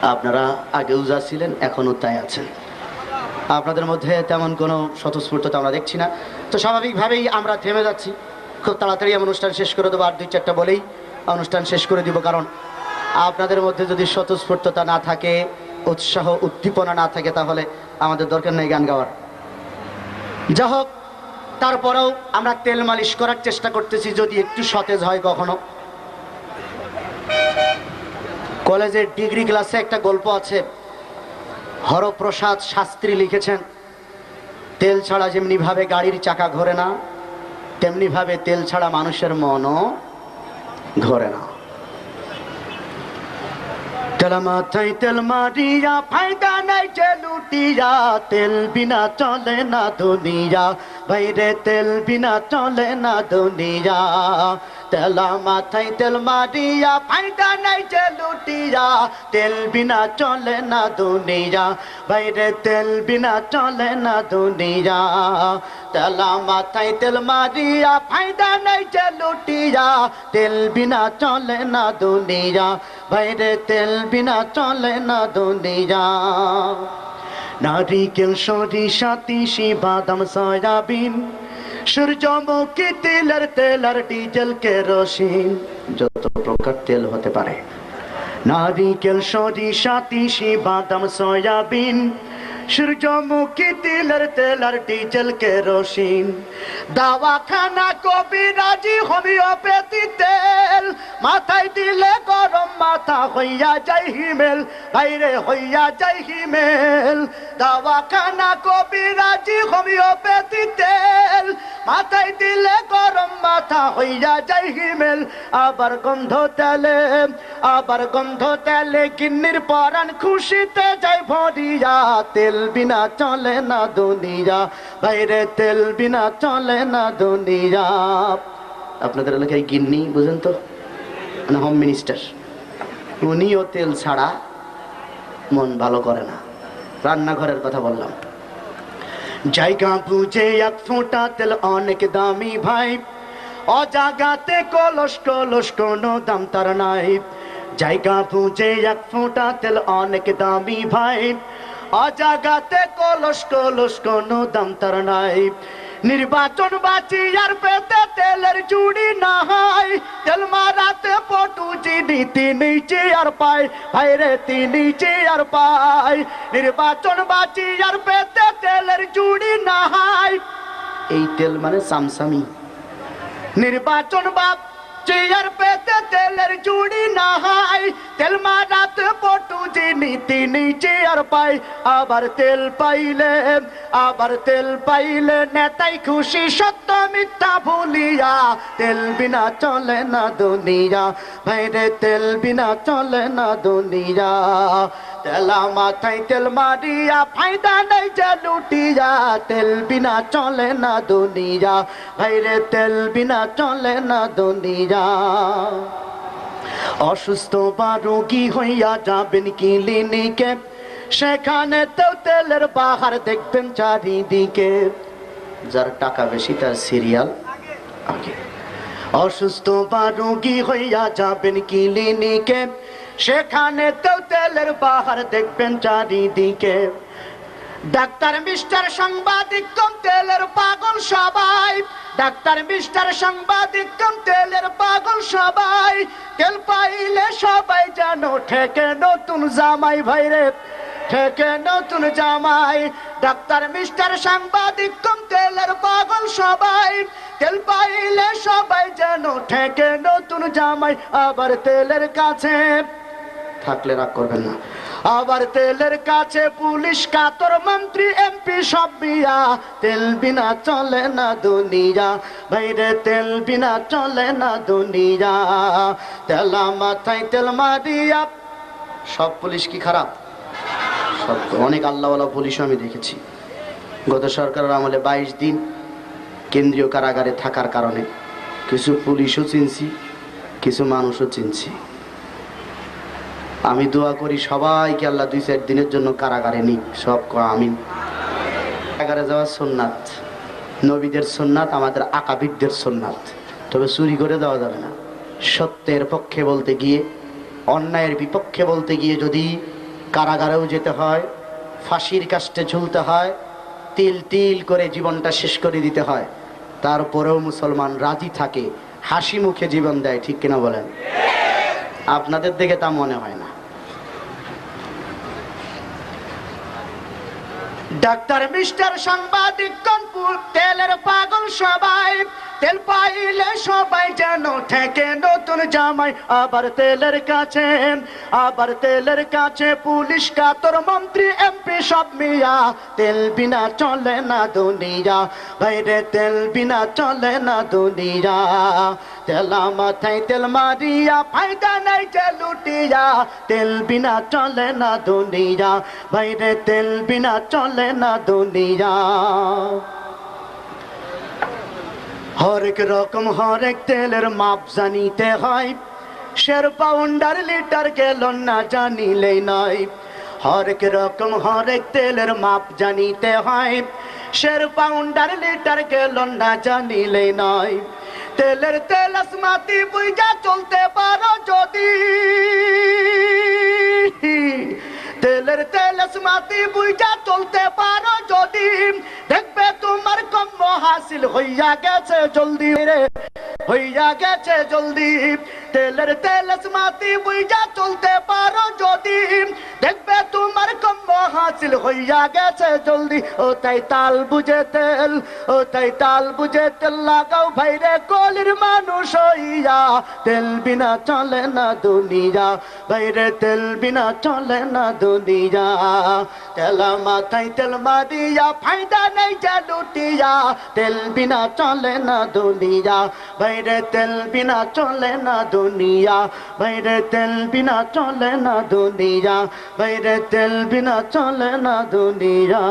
আপনারা আগেও যা ছিলেন, এখনও তাই আছেন। আপনাদের মধ্যে তেমন কোনো স্বতঃস্ফূর্ততা আমরা দেখছি না। তো স্বাভাবিকভাবেই আমরা থেমে যাচ্ছি। খুব তাড়াতাড়ি অনুষ্ঠান শেষ করে দেবো, আর দুই চারটা বলেই অনুষ্ঠান শেষ করে দিব, কারণ আপনাদের মধ্যে যদি স্বতঃস্ফূর্ততা না থাকে, উৎসাহ, উদ্দীপনা না থাকে, তাহলে আমাদের দরকার নেই গান গাওয়ার। যা হোক, তারপরেও আমরা তেল মালিশ করার চেষ্টা করতেছি, যদি একটু সতেজ হয় কখনো। কলেজের ডিগ্রি ক্লাসে একটা গল্প আছে। হরপ্রসাদ শাস্ত্রী লিখেছেন, তেল ছাড়া যেমনি ভাবে গাড়ির চাকা ঘোরে না তেমনি ভাবে তেল ছাড়া মানুষের মনও ঘোরে না। তেল মাথায় তেল মারিয়া, ফায়দা নাই যে লুটিয়া, তেল বিনা চলে না দুনিয়া, বাইরে তেল বিনা চলে না দুনিয়া। তেলা মাথায় তেল মারিয়া ফায়দা নাই যে লুটিয়া। তেল বিনা চলে না দুনিয়া, বাইরে তেল বিনা চলে না দুনিয়া। তেলা মাথায় তেল মারিয়া ফায়দা নাই যে লুটিয়া, তেল বিনা চলে না দুনিয়া, বাইরে তেল বিনা চলে না দুনিয়া। নারিকেল সরিষা, তিসি, বাদাম, সয়াবিন সূর্যমুখী তেলের তেলার ডিজেল কেরোসিন। যত প্রকার তেল হতে পারে। নারিকেল, সরিষা, তিসি, বাদাম, সয়াবিন। সূর্যমুখী তেলের তেলার ডিজেল কেরোসিন। দাওয়াখানা কবিরাজি, হোমিওপ্যাথি তেল। মাথায় দিলে গরম মাথা হইয়া যাই হিমেল, বাইরে হইয়া যাই হিমেল। দাওয়াখানা কবিরাজি হোমিওপ্যাথি তেল, মাথায় দিলে গরম মাথা হইয়া যাই হিমেল, আবার গন্ধ তেলে, আবার গন্ধ তেলে কিন্নির পরান খুশিতে যাই ভরিয়া। তেল বিনা চলে না দুনিয়া, বাইরে তেল বিনা চলে না দুনিয়া। আপনাদের এলাকায় গিন্নি বুঝেন তো? মানে হোম মিনিস্টার উনিও তেল ছাড়া মন ভালো করে না। রান্নাঘরের কথা বললাম। জায়গা বুঝে এক ফোঁটা তেল অনেক দামি ভাই। অজাগাতে কলস কলস কোনো দাম তার নাই। জায়গা বুঝে এক ফোঁটা তেল অনেক দামি ভাই। অজাগাতে কলস কলস কোনো দাম তার নাই। নির্বাচন বাঁচি আর পেতে তেলের চুড়ি না হয় তেল মারাতে পটু চিনি তিনি চেয়ার পায় ভাইরে তিনি চেয়ার পায়। নির্বাচন বাঁচি আর পেতে তেলের চুড়ি না হয় এই তেল মানে সামসামি। নির্বাচন বাপ চেয়ার পেতে তেলের জুড়ি না হয় তেল মারাত পটু যিনি, তিনি চেয়ার পাই। আবার তেল পাইলে, আবার তেল পাইলে নেতাই খুশি, সত্য মিথ্যা ভুলিয়া। তেল বিনা চলে না দুনিয়া, ভাইরে তেল বিনা চলে না দুনিয়া। তেলা মাথায় তেল মারিয়া ফায়দা নেই যে লুটিয়া। তেল বিনা চলে না দুনিয়া, ভাইরে তেল বিনা চলে না দুনিয়া। অসুস্থ বা রোগী হইয়া যাবেন ক্লিনিকে, সেখানে তো তেলের বাহার দেখবেন চারিদিকে। যার টাকা বেশি, তার সিরিয়াল আগে। অসুস্থ বা রোগী হইয়া যাবেন ক্লিনিকে সেখানে তো তেলের বাহার দেখবেন চারিদিকে। ডাক্তার মিস্টার সাংবাদিক, কম তেলের পাগল সবাই। ডাক্তার মিস্টার সাংবাদিক, কম তেলের পাগল সবাই। তেল পাইলে সবাই জানো ঠেকে নতুন জামাই ভাইরে ঠেকে নতুন জামাই। ডাক্তার মিস্টার সাংবাদিক, কম তেলের পাগল সবাই। তেল পাইলে সবাই যেন ঠেকে নতুন জামাই, আবার তেলের কাছে। থাকলে রাগ করবেন না। আবার তেলের কাছে পুলিশ কাতর মন্ত্রী, এমপি সব বিয়া তেল বিনা চলে না দুনিয়া, বাইরে তেল বিনা চলে না দুনিয়া। তেলা মাথায় তেল মারিয়া। সব পুলিশ কি খারাপ? সব অনেক আল্লাহওয়ালা পুলিশও আমি দেখেছি। গত সরকারের আমলে বাইশ দিন কেন্দ্রীয় কারাগারে থাকার কারণে কিছু পুলিশও চিনছি, কিছু মানুষও চিনছি। আমি দোয়া করি সবাইকে আল্লাহ দুই চার দিনের জন্য কারাগারে নিক, সব আমিন। কারাগারে যাওয়ার সোননাথ নবীদের সোননাথ আমাদের আকাবিদদের সোননাথ তবে চুরি করে দেওয়া যাবে না। সত্যের পক্ষে বলতে গিয়ে, অন্যায়ের বিপক্ষে বলতে গিয়ে যদি কারাগারেও যেতে হয়, ফাঁসির কাষ্টে ঝুলতে হয়, তিল তিল করে জীবনটা শেষ করে দিতে হয়, তারপরেও মুসলমান রাজি থাকে, হাসি মুখে জীবন দেয়, ঠিক কিনা বলেন? আপনাদের দেখে তা মনে হয় না। ডাক্তার মিস্টার সাংবাদিক তেলের পাগল সবাই। তেল পাইলে সবাই যেন ঠেকে নতুন জামাই। আবার তেলের কাছে, আবার তেলের কাছে পুলিশ, কাতর মন্ত্রী, এমপি সব মিয়া। তেল বিনা চলে না দুনিয়া, বাইরে তেল বিনা চলে না দুনিয়া। তেলা মাথায় তেল মারিয়া, ফায়দা নাই যে লুটিয়া। তেল বিনা চলে না দুনিয়া, বাইরে তেল বিনা চলে না দুনিয়া। হরেক রকম, হরেক তেলের মাপ জানিতে হয়। শের পাউন্ডার লিটার গেলন না জানিলেই নয় হরেক রকম, হরেক তেলের মাপ জানিতে হয়। শের পাউন্ডার লিটার গেলন না জানিলেই নয় তেলের তেল আসমাতি বুঝা চলতে পারো যদি। তেলের তেল আসমাতি বুঝা চলতে পারো যদি। হাসিল হইয়া গেছে জলদি রে হইয়া গেছে জলদি। তেলের তেল আসমাতি বুঝা চলতে পারো যদি। দেখবে তোমার কম হাসিল হইয়া গেছে জলদি। ও তাই তাল বুঝে তেল, ও তাই তাল বুঝে তেল লাগাও ভাইরে কলির মানুষ হইয়া। তেল বিনা চলে না দুনিয়া বাইরে তেল বিনা চলে না দুনিয়া। তেলা মাথায় তেল মারিয়া ফায়দা নেই যা লুটিয়া। তেল বিনা চলে না দুনিয়া বাইরে তেল বিনা চলে না দুনিয়া বাইরে তেল বিনা চলে না দুনিয়া বাইরে তেল বিনা চলে না দুনিয়া।